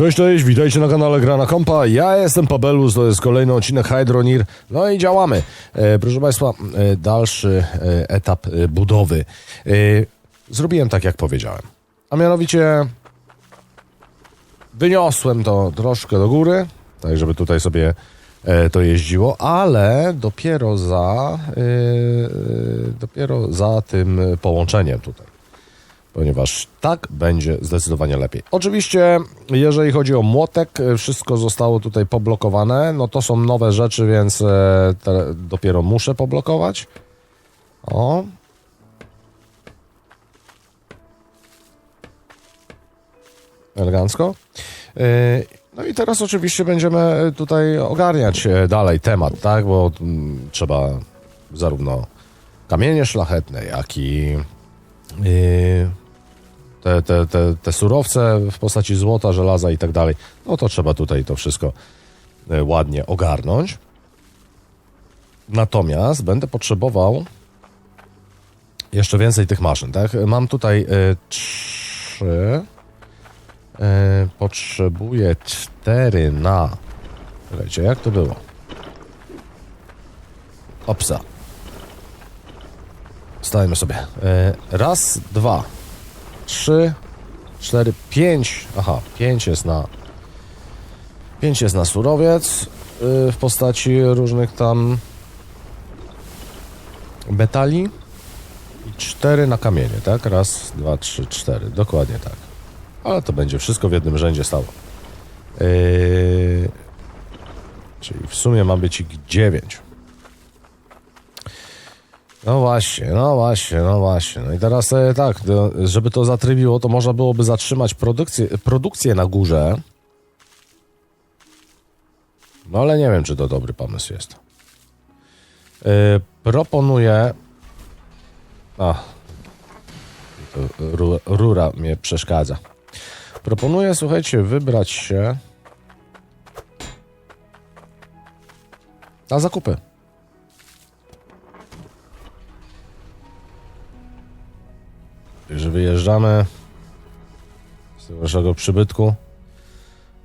Cześć, cześć, witajcie na kanale Grana Kompa. Ja jestem Pabelus, to jest kolejny odcinek Hydronir. No i działamy. E, proszę Państwa, e, dalszy e, etap e, budowy. E, zrobiłem tak, jak powiedziałem. A mianowicie wyniosłem to troszkę do góry, tak żeby tutaj sobie e, to jeździło, ale dopiero za dopiero za tym połączeniem tutaj ponieważ tak będzie zdecydowanie lepiej. Oczywiście, jeżeli chodzi o młotek, e, wszystko zostało tutaj poblokowane. No to są nowe rzeczy, więc e, dopiero muszę poblokować. O. Elegancko. E, No i teraz oczywiście będziemy tutaj ogarniać dalej temat, tak? Bo mm, trzeba zarówno kamienie szlachetne, jak i te, te, te, te surowce w postaci złota, żelaza i tak dalej, no to trzeba tutaj to wszystko yy, ładnie ogarnąć. Natomiast będę potrzebował jeszcze więcej tych maszyn, tak? Mam tutaj yy, trzy. Yy, potrzebuję cztery na. Czekajcie, jak to było? Opsa. Stajemy sobie. E, Raz, dwa, trzy, cztery, pięć. Aha, pięć jest na. Pięć jest na surowiec y, w postaci różnych tam metali. I cztery na kamienie, tak? Raz, dwa, trzy, cztery. Dokładnie tak. Ale to będzie wszystko w jednym rzędzie stało. Yy, czyli w sumie ma być ich dziewięć. No właśnie, no właśnie, no właśnie. No i teraz e, tak, to, żeby to zatrybiło, to można byłoby zatrzymać produkcję, produkcję na górze. No ale nie wiem, czy to dobry pomysł jest. E, proponuję. A. Ru, rura mnie przeszkadza. Proponuję, słuchajcie, wybrać się na zakupy. Także wyjeżdżamy z tego naszego przybytku.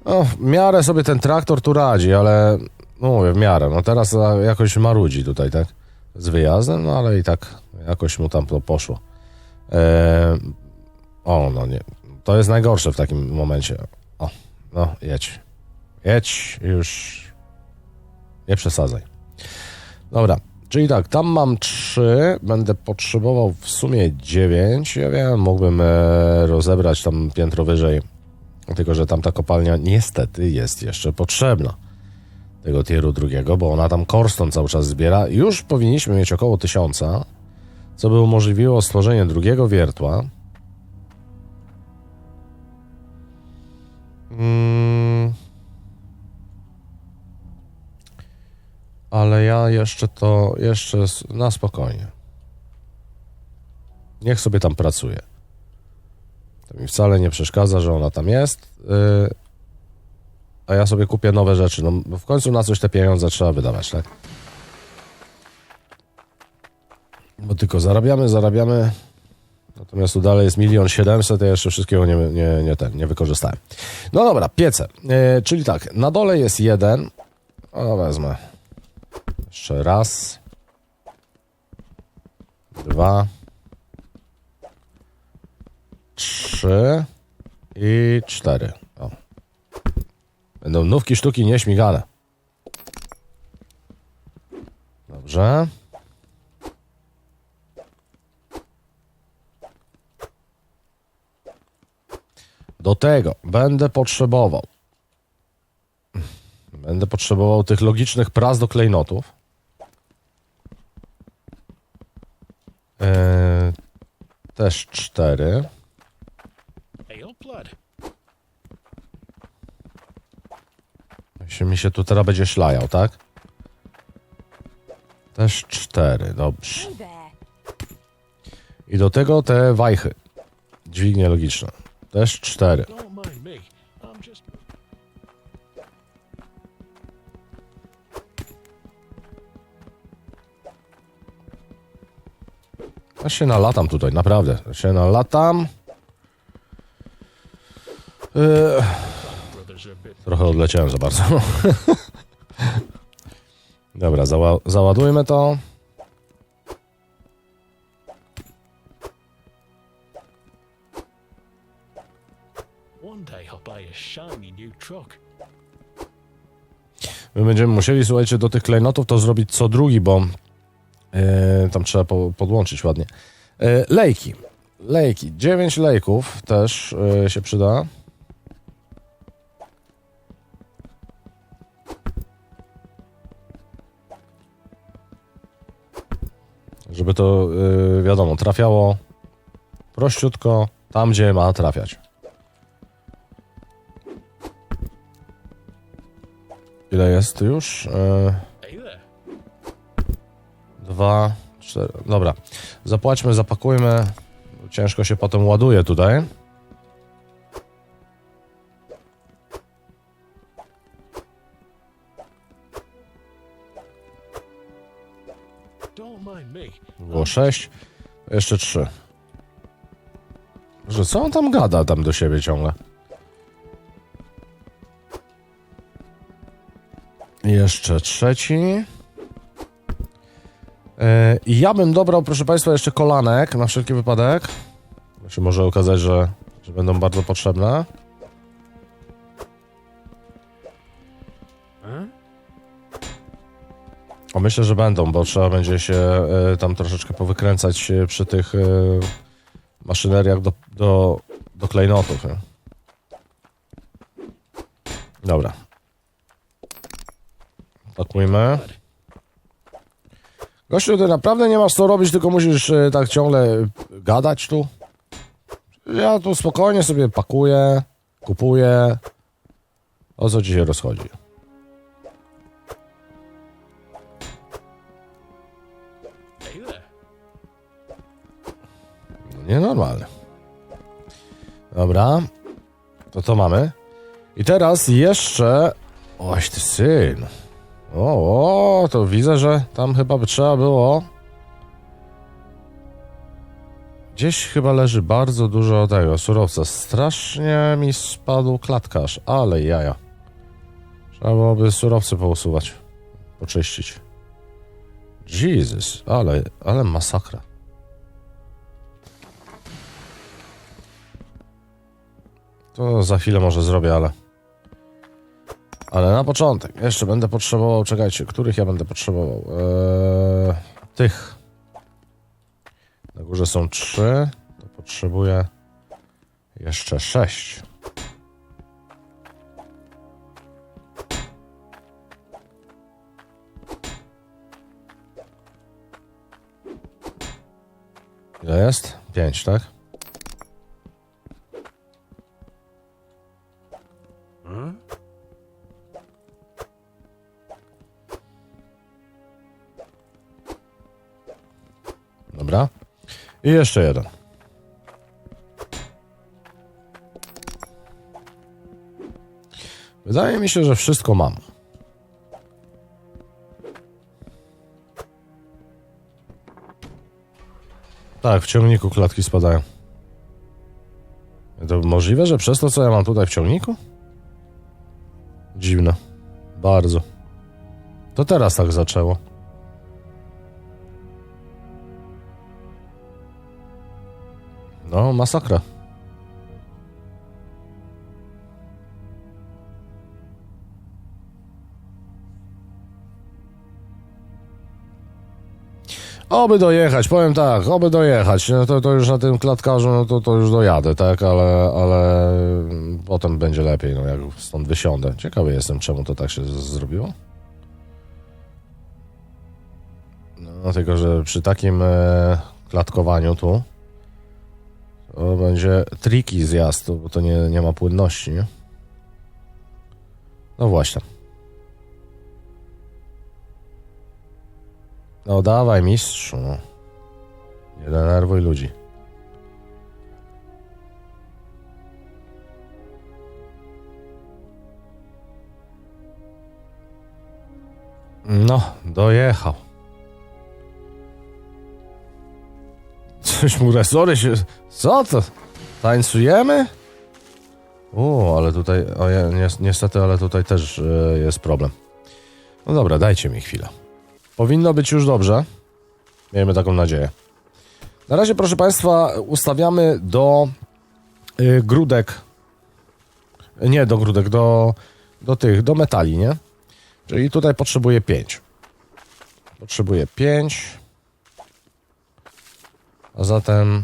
No, w miarę sobie ten traktor tu radzi, ale no mówię, w miarę. No teraz jakoś marudzi tutaj, tak? Z wyjazdem, no ale i tak jakoś mu tam to poszło. Eee, o, no nie. To jest najgorsze w takim momencie. O, no jedź. Jedź już. Nie przesadzaj. Dobra, Czyli tak, tam mam 3, będę potrzebował w sumie 9. Ja wiem, mógłbym e, rozebrać tam piętro wyżej, tylko że tamta kopalnia niestety jest jeszcze potrzebna. Tego tieru drugiego, bo ona tam korston cały czas zbiera. Już powinniśmy mieć około 1000, co by umożliwiło stworzenie drugiego wiertła. Mm. Ale ja jeszcze to, jeszcze na spokojnie. Niech sobie tam pracuje. To mi wcale nie przeszkadza, że ona tam jest. Yy, a ja sobie kupię nowe rzeczy. No, bo w końcu na coś te pieniądze trzeba wydawać, tak? Bo tylko zarabiamy, zarabiamy. Natomiast tu dalej jest milion siedemset, ja jeszcze wszystkiego nie, nie, nie, ten, nie wykorzystałem. No dobra, piece. Yy, czyli tak, na dole jest jeden. O, wezmę. Jeszcze raz. Dwa. Trzy. I cztery. O. Będą nówki sztuki nieśmigane. Dobrze. Do tego będę potrzebował Będę potrzebował tych logicznych pras do klejnotów. Eee, też cztery. Jeśli mi się tu teraz będzie szlajał, tak? Też cztery, dobrze. I do tego te wajchy. Dźwignie logiczne. Też cztery. Ja się nalatam tutaj, naprawdę. Ja się nalatam. Bit. Trochę odleciałem za bardzo. Dobra, zała- załadujmy to. My będziemy musieli, słuchajcie, do tych klejnotów to zrobić co drugi, bo tam trzeba po, podłączyć ładnie. E, lejki. Lejki. 9 lejków też e, się przyda. Żeby to, e, wiadomo, trafiało prościutko tam, gdzie ma trafiać. Ile jest już? E. Dwa, cztery. Dobra. Zapłaćmy, zapakujmy. Ciężko się potem ładuje tutaj. Było sześć. Jeszcze trzy. Że co on tam gada tam do siebie ciągle? Jeszcze trzeci. E, ja bym dobrał, proszę Państwa, jeszcze kolanek na wszelki wypadek. Się może okazać, że, że będą bardzo potrzebne. O, myślę, że będą, bo trzeba będzie się e, tam troszeczkę powykręcać e, przy tych maszyneriach do, do, do klejnotów. Nie? Dobra. Pakujmy. Gościu, ty naprawdę nie masz co robić, tylko musisz e, tak ciągle gadać tu. Ja tu spokojnie sobie pakuję, kupuję. O co ci się rozchodzi? No Nienormalne. Dobra. To co mamy? I teraz jeszcze... Oś ty syn. O, o, to widzę, że tam chyba by trzeba było... Gdzieś chyba leży bardzo dużo tego surowca. Strasznie mi spadł klatkarz, ale jaja. Trzeba byłoby surowce pousuwać. Poczyścić. Jesus, ale, ale masakra. To za chwilę może zrobię, ale. Ale na początek. Jeszcze będę potrzebował. Czekajcie, których ja będę potrzebował? Eee, tych. Na górze są trzy. To potrzebuję jeszcze sześć. Ile jest? Pięć, tak? I jeszcze jeden. Wydaje mi się, że wszystko mam. Tak, w ciągniku klatki spadają. To możliwe, że przez to, co ja mam tutaj w ciągniku? Dziwne. Bardzo. To teraz tak zaczęło. Masakra. Oby dojechać, powiem tak, oby dojechać. No to, to już na tym klatkarzu, no to, to już dojadę, tak, ale, ale potem będzie lepiej, no jak stąd wysiądę. Ciekawy jestem, czemu to tak się zrobiło. No, tylko, że przy takim e, klatkowaniu tu będzie triki zjazd, bo to nie, nie ma płynności, nie? No właśnie. No dawaj, mistrzu. No. Nie denerwuj ludzi. No, dojechał. Coś mu resory się... Co to? Tańcujemy? O, ale tutaj, o, niestety, ale tutaj też e, jest problem. No dobra, dajcie mi chwilę. Powinno być już dobrze. Miejmy taką nadzieję. Na razie, proszę Państwa, ustawiamy do y, grudek. Nie do grudek, do, do tych, do metali, nie? Czyli tutaj potrzebuję 5. Potrzebuję 5. A zatem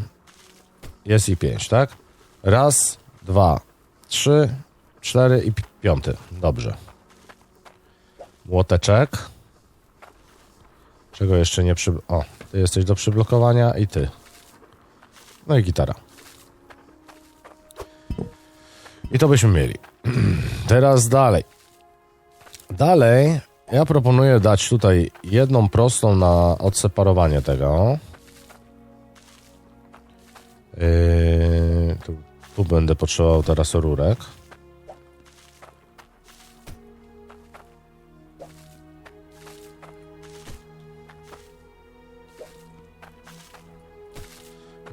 jest i 5, tak? Raz, dwa, trzy, cztery i pi- piąty. Dobrze. Młoteczek. Czego jeszcze nie przy... O, ty jesteś do przyblokowania i ty. No i gitara. I to byśmy mieli. Teraz dalej. Dalej ja proponuję dać tutaj jedną prostą na odseparowanie tego. Będę potrzebował teraz rurek.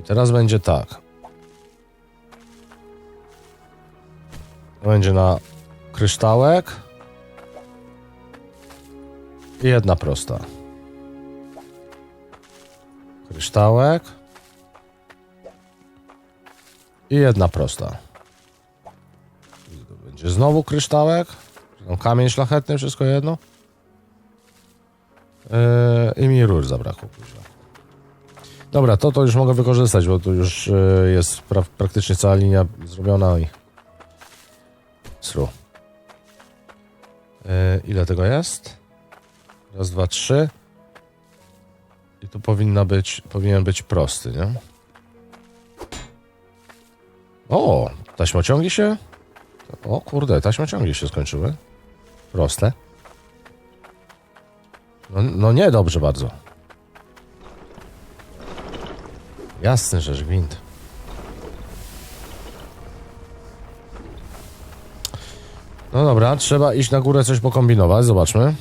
I teraz będzie tak. Będzie na kryształek i jedna prosta. Kryształek i jedna prosta. I to Będzie znowu kryształek, tam kamień szlachetny, wszystko jedno. Yy, I mi rur zabrakło później. Dobra, to to już mogę wykorzystać, bo tu już yy, jest pra praktycznie cała linia zrobiona i Sru. Yy, ile tego jest? Raz, dwa, trzy. I tu powinna być, powinien być prosty, nie? O, taśmociągi się? O kurde, taśmociągi się skończyły. Proste. No, no nie, dobrze bardzo. Jasny, że gwint. No dobra, trzeba iść na górę coś pokombinować, zobaczmy.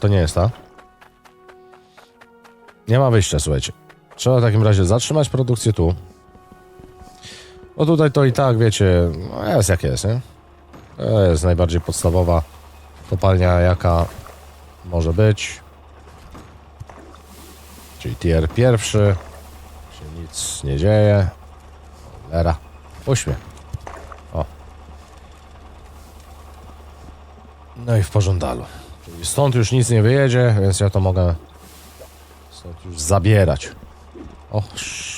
To nie jest ta. Nie ma wyjścia, słuchajcie. Trzeba w takim razie zatrzymać produkcję tu. Bo tutaj to i tak, wiecie, no jest jak jest, nie? To jest najbardziej podstawowa kopalnia, jaka może być. Czyli tier pierwszy. Się nic nie dzieje. Lera. Uśmiech. O. No i w pożądalu. Czyli stąd już nic nie wyjedzie, więc ja to mogę stąd już zabierać. O,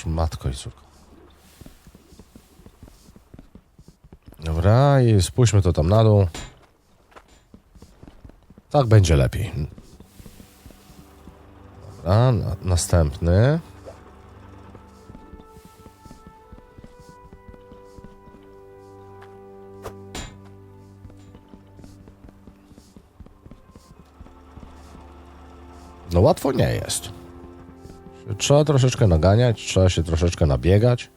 matko i córko. Dobra, i spójrzmy to tam na dół. Tak będzie lepiej. Dobra, na, następny. No łatwo nie jest. Trzeba troszeczkę naganiać, trzeba się troszeczkę nabiegać.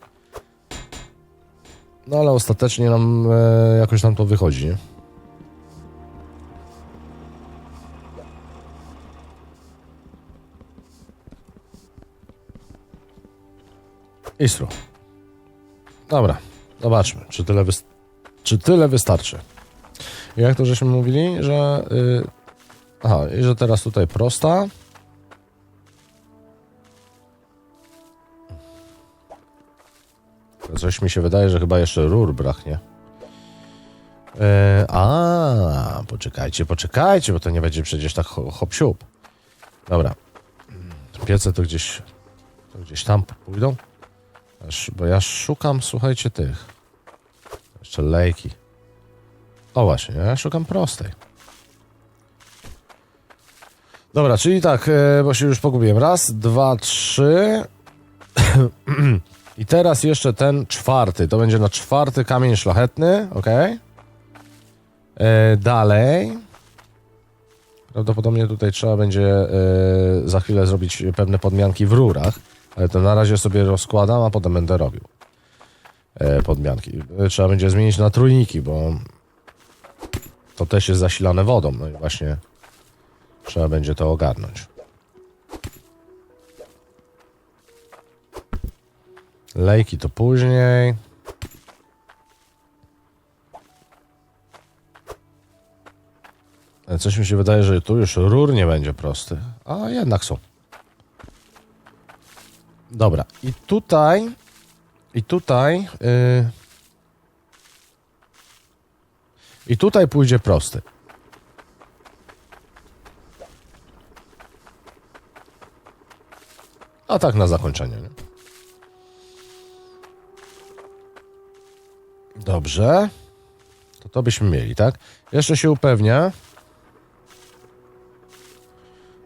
No ale ostatecznie nam e, jakoś nam to wychodzi, nie? Istro. Dobra, zobaczmy, czy tyle, czy tyle wystarczy. Jak to żeśmy mówili, że... Y- aha, i że teraz tutaj prosta. Coś mi się wydaje, że chyba jeszcze rur braknie. E, a, poczekajcie, poczekajcie, bo to nie będzie przecież tak ho- hop siup. Dobra. Piece to gdzieś, to gdzieś tam pójdą. Bo ja szukam, słuchajcie, tych. Jeszcze lejki. O właśnie, ja szukam prostej. Dobra, czyli tak, e, bo się już pogubiłem. Raz, dwa, trzy. I teraz jeszcze ten czwarty. To będzie na czwarty kamień szlachetny, ok? E, dalej. Prawdopodobnie tutaj trzeba będzie e, za chwilę zrobić pewne podmianki w rurach, ale to na razie sobie rozkładam, a potem będę robił e, podmianki. Trzeba będzie zmienić na trójniki, bo to też jest zasilane wodą. No i właśnie trzeba będzie to ogarnąć. Lejki to później. Coś mi się wydaje, że tu już rur nie będzie prosty. A jednak są. Dobra. I tutaj. I tutaj. Yy, I tutaj pójdzie prosty. A tak na zakończenie. Nie? Dobrze. To to byśmy mieli, tak? Jeszcze się upewnię.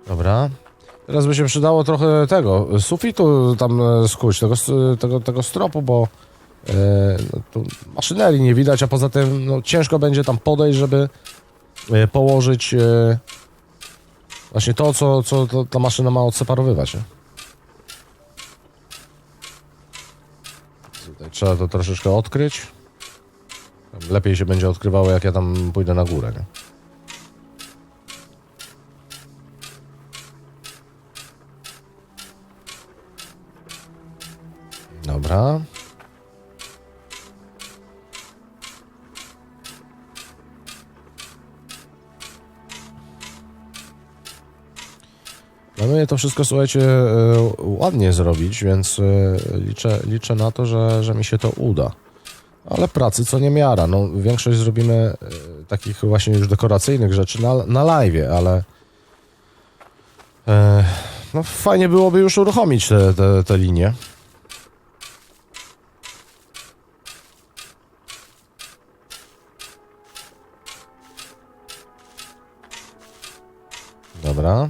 Dobra. Teraz by się przydało trochę tego, sufitu tam e, skuć, tego, tego, tego stropu, bo e, no, tu maszynerii nie widać, a poza tym no, ciężko będzie tam podejść, żeby e, położyć właśnie to, co, co to, ta maszyna ma odseparowywać. Nie? Tutaj trzeba to troszeczkę odkryć. Lepiej się będzie odkrywało, jak ja tam pójdę na górę. Nie? Dobra. Planuję to wszystko, słuchajcie, e, ładnie zrobić, więc e, liczę, liczę na to, że, że mi się to uda. Ale pracy co nie miara. No, większość zrobimy e, takich właśnie już dekoracyjnych rzeczy na, na live, ale e, no, fajnie byłoby już uruchomić te, te, te linie. Dobra.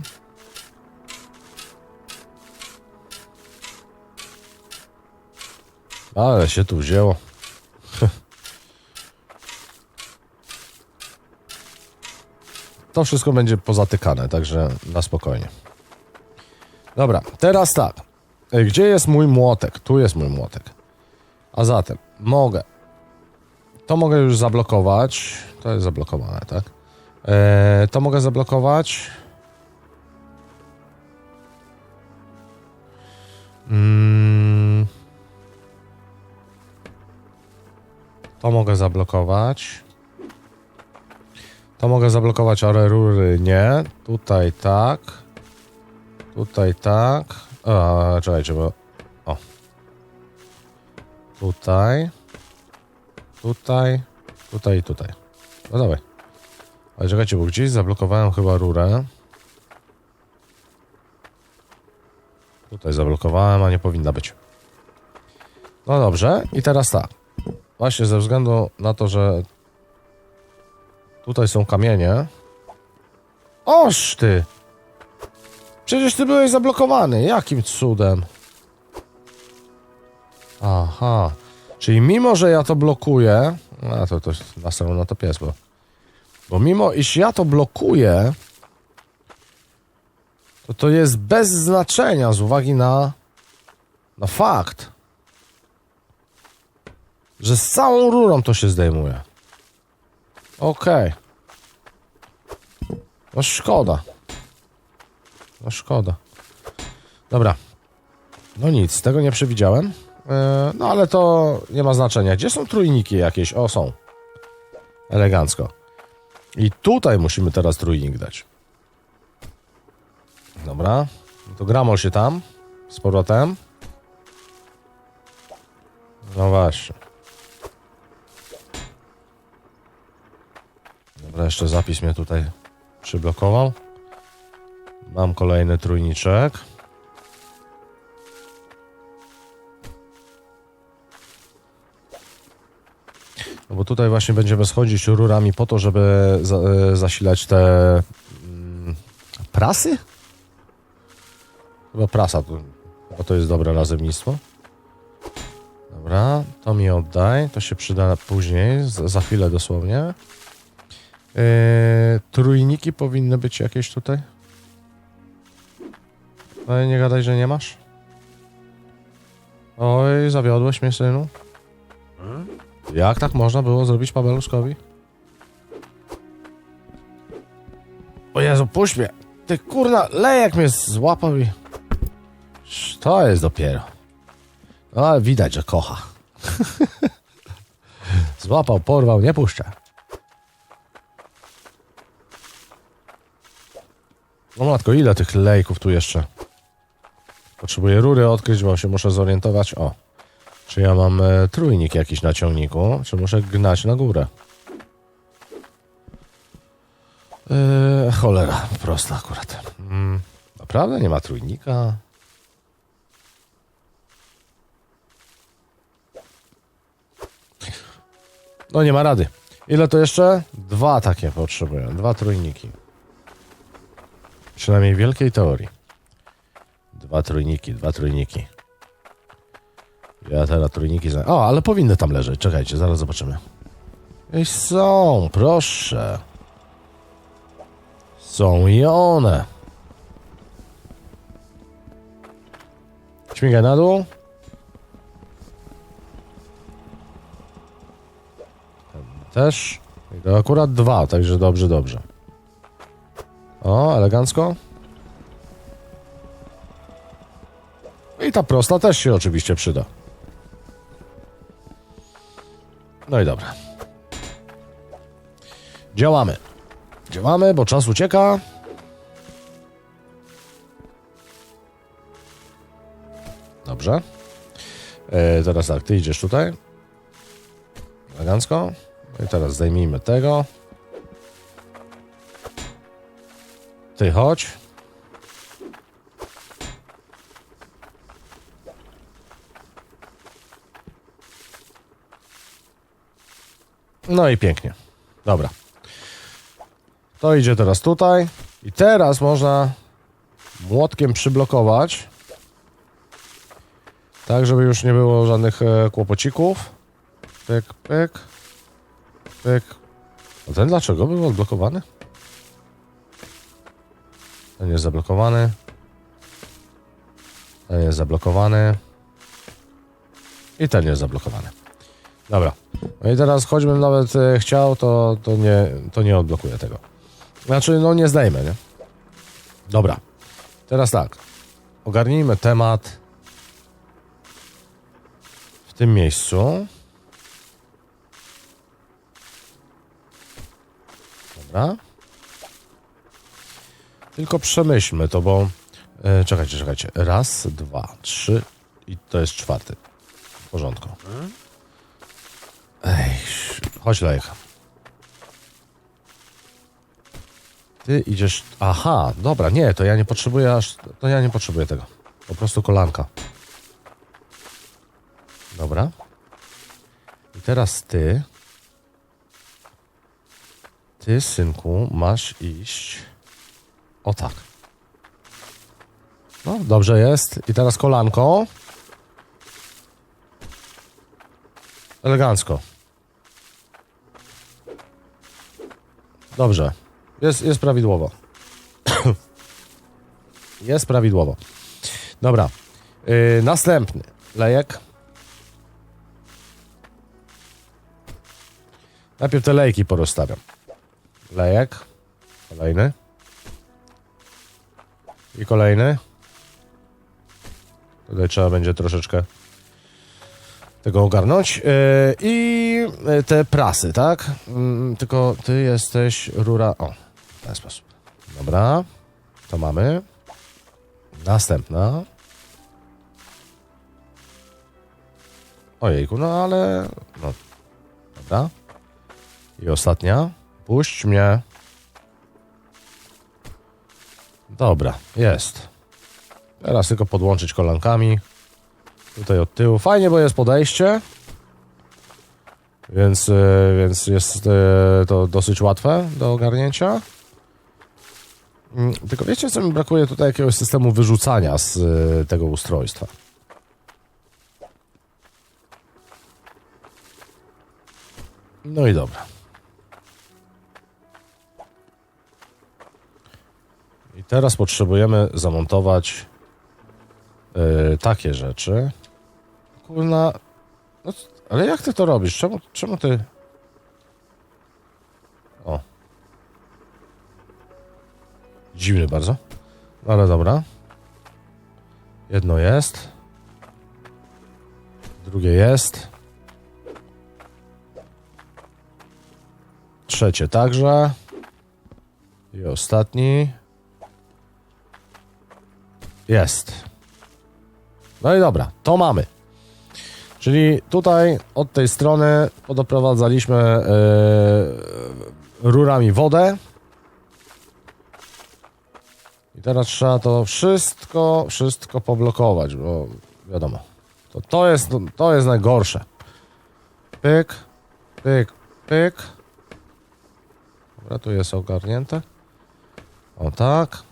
Ale się tu wzięło. To wszystko będzie pozatykane, także na spokojnie. Dobra, teraz tak. E, Gdzie jest mój młotek? Tu jest mój młotek. A zatem mogę. To mogę już zablokować. To jest zablokowane, tak? E, to mogę zablokować. Mm. To mogę zablokować. To mogę zablokować, ale rury nie. Tutaj tak. Tutaj tak. A, czekajcie, bo... O. Tutaj. Tutaj. Tutaj i tutaj. No dawaj. Ale czekajcie, bo gdzieś zablokowałem chyba rurę. Tutaj zablokowałem, a nie powinna być. No dobrze, i teraz tak. Właśnie ze względu na to, że tutaj są kamienie. Oż ty! Przecież ty byłeś zablokowany. Jakim cudem? Aha. Czyli mimo, że ja to blokuję... A to, to na to pies, bo... Bo mimo, iż ja to blokuję... To to jest bez znaczenia z uwagi na... Na fakt, że z całą rurą to się zdejmuje. Okej. No szkoda. No szkoda. Dobra. No nic, tego nie przewidziałem. E, no ale to nie ma znaczenia. Gdzie są trójniki jakieś? O, są. Elegancko. I tutaj musimy teraz trójnik dać. Dobra. To gramol się tam. Z powrotem. No właśnie. Dobra, jeszcze zapis mnie tutaj przyblokował. Mam kolejny trójniczek. No bo tutaj właśnie będziemy schodzić rurami po to, żeby za, e, zasilać te mm, prasy? Chyba prasa, to, to jest dobre nazewnictwo. Dobra, to mi oddaj, to się przyda później, za, za chwilę dosłownie. Yy, trójniki powinny być jakieś tutaj. Ale nie gadaj, że nie masz. Oj, zawiodłeś mnie, synu. Jak tak można było zrobić Pabeluskowi? O Jezu, puść mnie! Ty kurna, lejek mnie złapał i... To jest dopiero. Ale widać, że kocha. Złapał, porwał, nie puszcza. No matko, ile tych lejków tu jeszcze? Potrzebuję rury odkryć, bo się muszę zorientować. O, czy ja mam e, trójnik jakiś na ciągniku, czy muszę gnać na górę? E, cholera, prosta akurat. Mm, naprawdę nie ma trójnika? No nie ma rady. Ile to jeszcze? Dwa takie potrzebuję. Dwa trójniki. Przynajmniej wielkiej teorii. Dwa trójniki, dwa trójniki. Ja teraz trójniki zna... O, ale powinny tam leżeć. Czekajcie, zaraz zobaczymy. I są, proszę. Są i one. Śmigaj na dół. Ten też. I to akurat dwa, także dobrze, dobrze. O, elegancko. I ta prosta też się oczywiście przyda. No i dobra. Działamy. Działamy, bo czas ucieka. Dobrze. E, teraz tak, ty idziesz tutaj. Elegancko. I teraz zdejmijmy tego. Ty chodź. No i pięknie. Dobra. To idzie teraz tutaj. I teraz można młotkiem przyblokować. Tak, żeby już nie było żadnych e, kłopocików. Pyk, pyk. Pyk. A ten dlaczego był odblokowany? Ten jest zablokowany. Ten jest zablokowany. I ten jest zablokowany. Dobra. No i teraz choćbym nawet e, chciał, to, to, nie, to nie odblokuję tego. Znaczy, no nie zdejmę, nie? Dobra. Teraz tak. Ogarnijmy temat w tym miejscu. Dobra. Tylko przemyślmy to, bo... E, czekajcie, czekajcie. Raz, dwa, trzy i to jest czwarty. W porządku. Ej, chodź lejka. Ty idziesz... Aha, dobra, nie, to ja nie potrzebuję aż... To ja nie potrzebuję tego. Po prostu kolanka. Dobra. I teraz ty... Ty, synku, masz iść... O tak. No, dobrze jest. I teraz kolanko. Elegancko. Dobrze. Jest, jest prawidłowo. jest prawidłowo. Dobra. Yy, następny. Lejek. Najpierw te lejki porozstawiam. Lejek. Kolejny. I kolejny. Tutaj trzeba będzie troszeczkę tego ogarnąć. Yy, I te prasy, tak? Yy, tylko ty jesteś rura. O, w ten sposób. Dobra. To mamy. Następna. Ojejku, no ale. No. Dobra. I ostatnia. Puść mnie. Dobra, jest. Teraz tylko podłączyć kolankami. Tutaj od tyłu. Fajnie, bo jest podejście. Więc, e, więc jest e, to dosyć łatwe do ogarnięcia. Mm, Tylko wiecie, co mi brakuje tutaj jakiegoś systemu wyrzucania z e, tego ustrojstwa. No i dobra. I teraz potrzebujemy zamontować e, takie rzeczy. Kurna. No, ale jak ty to robisz? Czemu, czemu ty. O. Dziwny bardzo. No ale dobra. Jedno jest. Drugie jest. Trzecie także. I ostatni. Jest. No i dobra, to mamy. Czyli tutaj od tej strony podoprowadzaliśmy e, rurami wodę. I teraz trzeba to wszystko, wszystko poblokować, bo wiadomo, to, to, jest, to jest najgorsze. Pyk, pyk, pyk. Dobra, tu jest ogarnięte. O tak.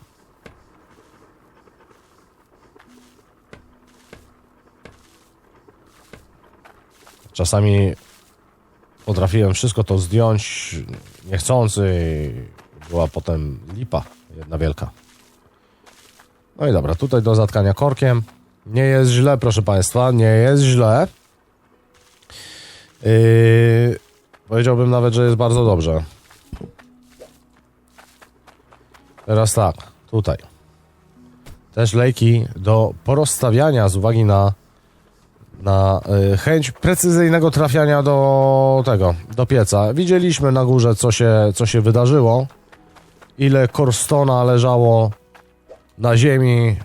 Czasami potrafiłem wszystko to zdjąć niechcący i była potem lipa jedna wielka. No i dobra, tutaj do zatkania korkiem. Nie jest źle, proszę Państwa, nie jest źle. Yy, powiedziałbym nawet, że jest bardzo dobrze. Teraz tak, tutaj. Też lejki do porozstawiania z uwagi na, na y, chęć precyzyjnego trafiania do tego, do pieca. Widzieliśmy na górze, co się, co się wydarzyło. Ile korstona leżało na ziemi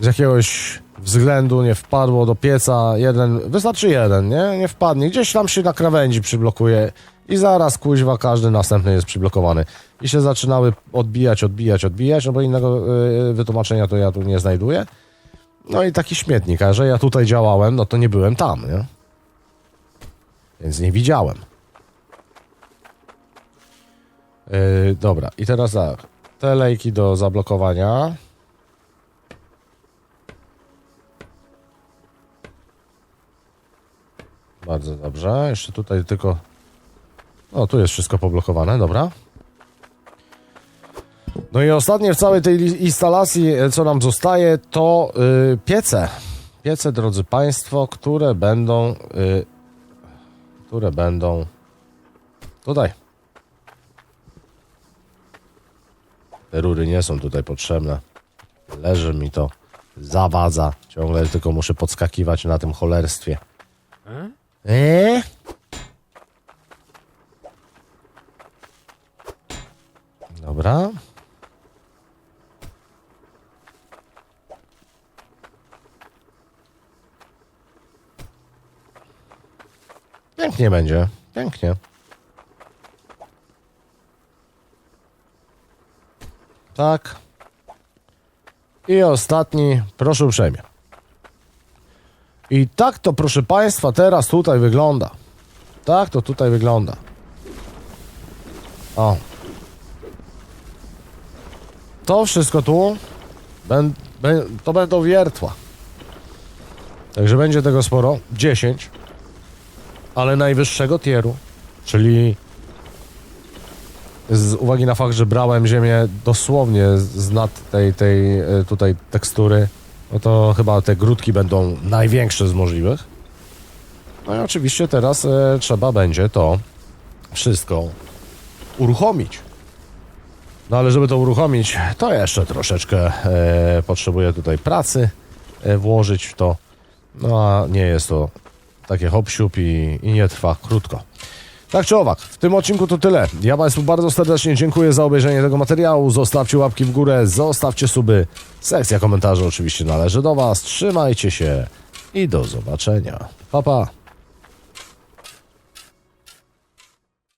z jakiegoś względu nie wpadło do pieca. Jeden, wystarczy jeden, nie? Nie wpadnie. Gdzieś tam się na krawędzi przyblokuje i zaraz kuźwa każdy następny jest przyblokowany. I się zaczynały odbijać, odbijać, odbijać, no bo innego yy, wytłumaczenia to ja tu nie znajduję. No i taki śmietnik, a że ja tutaj działałem, no to nie byłem tam, nie? Więc nie widziałem. Yy, dobra, i teraz tak. Te lejki do zablokowania. Bardzo dobrze. Jeszcze tutaj tylko. O, tu jest wszystko poblokowane, dobra. No i ostatnie w całej tej instalacji, e, co nam zostaje, to y, piece. Piece, drodzy Państwo, które będą. Y, które będą. Tutaj. Te rury nie są tutaj potrzebne. Leży mi to. Zawadza. Ciągle tylko muszę podskakiwać na tym cholerstwie. Eee? Dobra. Pięknie będzie. Pięknie. Tak. I ostatni, proszę uprzejmie. I tak to, proszę Państwa, teraz tutaj wygląda. Tak to tutaj wygląda. O. To wszystko tu to będą wiertła. Także będzie tego sporo. 10. Ale najwyższego tieru. Czyli z uwagi na fakt, że brałem ziemię dosłownie z- nad tej, tej e, tutaj tekstury, no to chyba te grudki będą największe z możliwych. No i oczywiście teraz e, trzeba będzie to wszystko uruchomić. No ale żeby to uruchomić, to jeszcze troszeczkę e, potrzebuję tutaj pracy e, włożyć w to. No a nie jest to takie hop i, i nie trwa krótko. Tak czy owak, w tym odcinku to tyle. Ja Państwu bardzo serdecznie dziękuję za obejrzenie tego materiału. Zostawcie łapki w górę, zostawcie suby. Sekcja komentarzy oczywiście należy do Was. Trzymajcie się i do zobaczenia. Pa, pa.